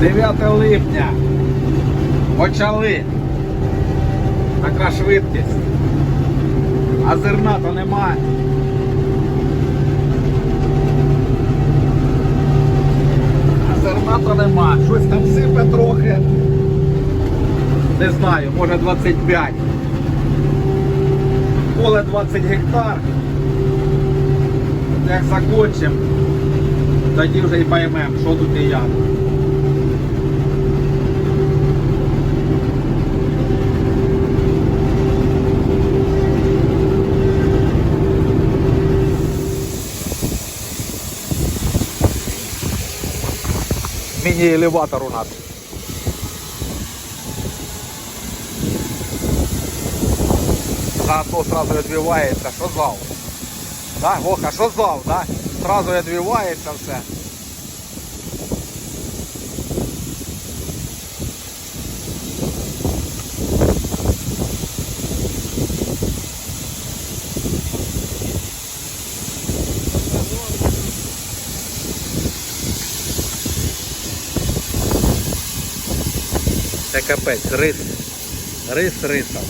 9 липня. Почали. Така швидкість. А зерна то немає. А зерна то нема. Щось там сипе трохи. Не знаю, може 25. Поле 20 гектар. Як закончимо, тоді вже й поймемо, що тут і як. Міні-елеватор у нас. Заодно сразу відбивається, що зал. Да, Гоха, що зал, да? Сразу відбивається все. Капець, рис. Рис рисом.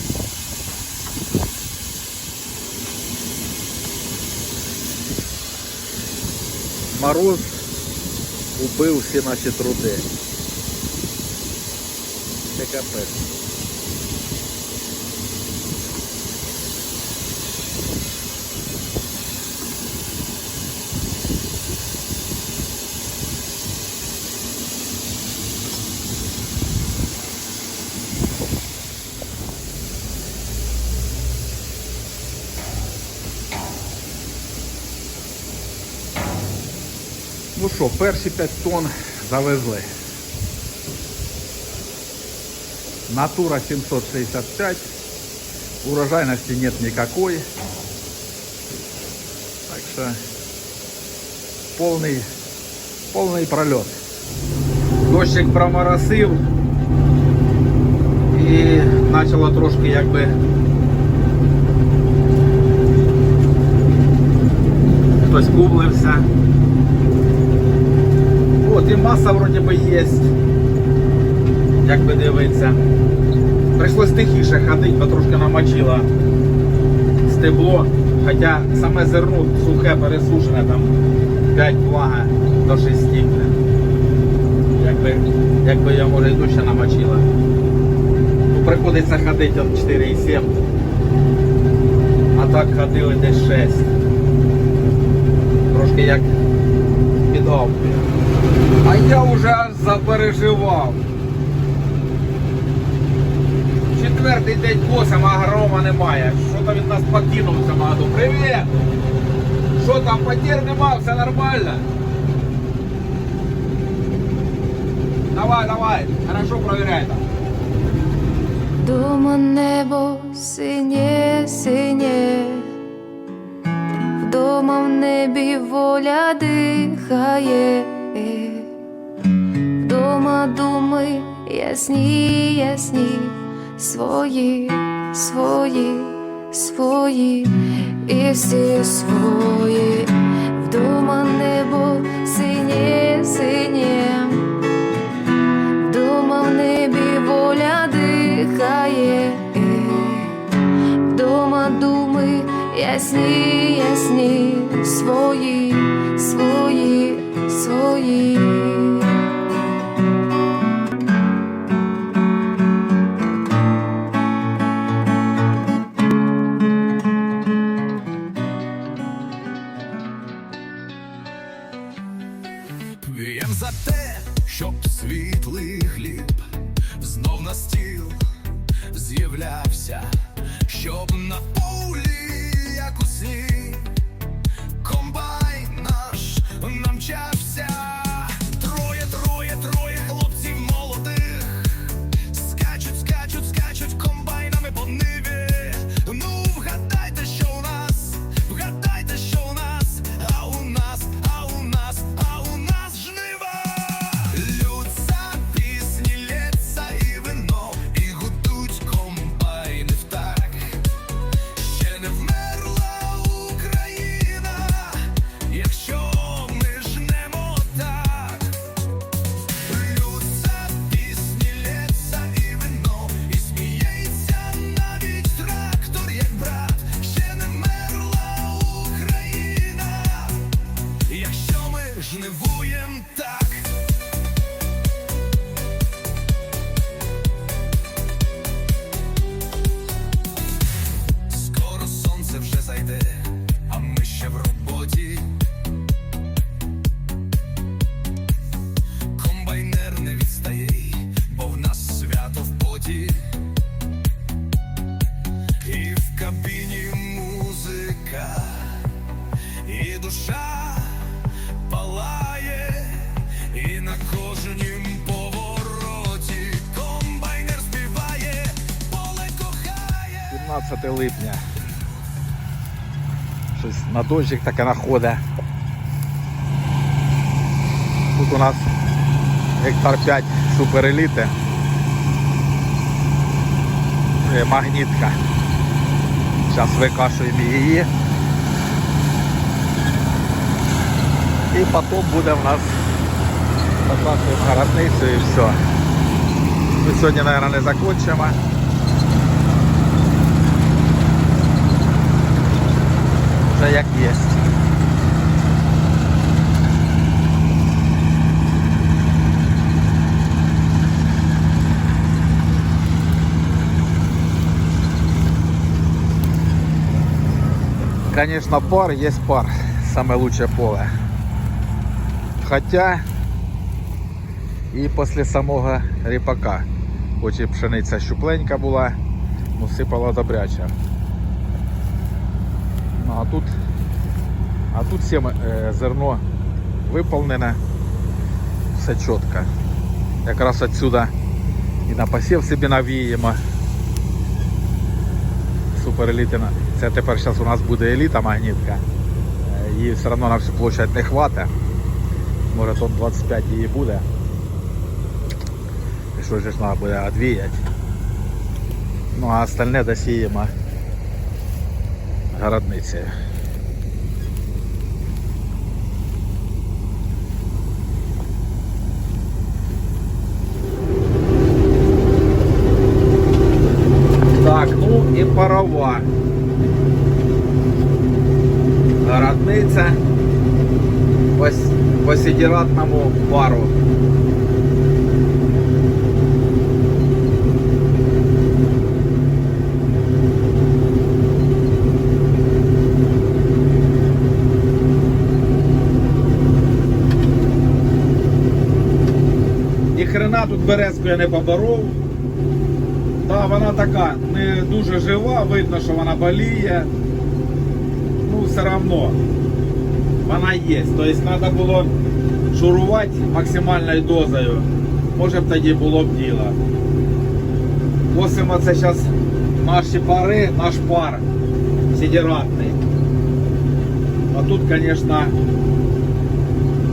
Мороз убив всі наші труди. Це капець. Ну що, перші 5 тонн завезли. Натура 765. Урожайности нет никакой. Так что полный, полный пролет. Дощик проморосив і почало трошки якби хтось кублився. Маса вроді би є. Як би дивиться. Прийшлось тихіше ходити, бо трошки намочило стебло. Хоча саме зерно сухе, пересушене, там 5 влага до 6. блін. Якби, якби я може дужче намочила. Ну, приходиться ходити от 4,7. А так ходили десь 6. Трошки як підгавкує. А я вже аж запереживав. Четвертий день косим, а грома немає. Що там від нас покинув в цьому? Привіт! Що там, потерь нема, все нормально? Давай, давай, хорошо провіряй там. Дома небо синє, синє, вдома в небі воля дихає, думи ясні, ясні, свої, свої, свої, і всі свої, вдома небо синє, синє. Вдома в небі воля дихає, вдома думи ясні, з'являвся, щоб на полі, як у липня. Щось на дощик таке находить. Тут у нас гектар 5 супереліти. Е, Магнітка. Зараз викашуємо її. І потім буде в нас покашуємо городницю і все. Ми сьогодні, мабуть, не закінчимо. Вже як є. Конечно, пар есть пар. Самое лучшее поле. Хотя і після самого ріпака, хоч і пшениця щупленька була, ну сипала добряча. Ну а тут, а тут е, зерно виповнене, все чітко. Якраз отсюда і на посів собі навіємо. Супер елітина. Це тепер зараз у нас буде еліта магнітка. Е, Її все одно на всю площадь не хватить. Може тонн 25 її буде. І що ж треба буде одвіяти. Ну а остальне досіємо городницею. Так, ну і парова. Городниця. Ось по сідіратному пару. Березку я не поборов. Та вона така не дуже жива, видно, що вона боліє. Ну, все одно вона є. Тобто треба було шурувати максимальною дозою. Може б тоді було б діло. Косимо це зараз наші пари, наш пар сідіратний. А тут, звісно,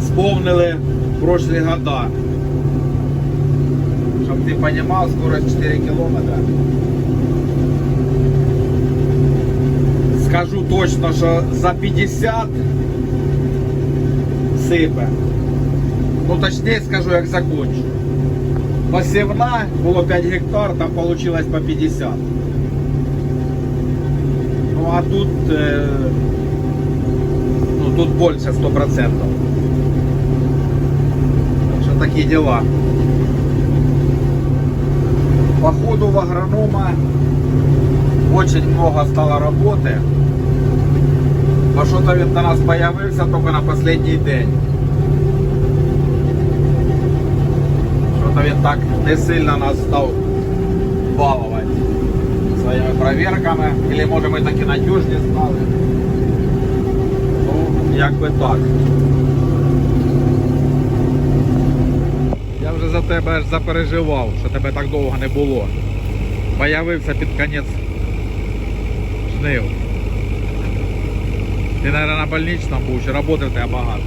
сповнили прошлі года. Щоб ти розумів, скорость 4 кілометри. Скажу точно, що за 50 сипе. Ну точніше скажу, як закончу. Посівна було 5 гектар, там вийшло по 50. Ну а тут, е, ну тут більше 100%. Так що такі діла. Походу в агронома очень много стало работы. Бо що-то він до нас появився тільки на останній день. Що-то він так не сильно нас став балувати своїми проверками. Или може ми такі надіжні стали. Ну, якби так. Я вже за тебе аж запереживав, що тебе так довго не було. Появився під кінець жнив. Ти, мабуть, на больничному був, чи роботи в тебе багато.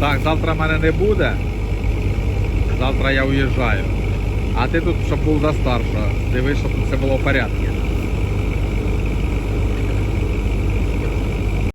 Так, завтра мене не буде. Завтра я уїжджаю. А ти тут, щоб був за старшого, дивись, щоб все було в порядку.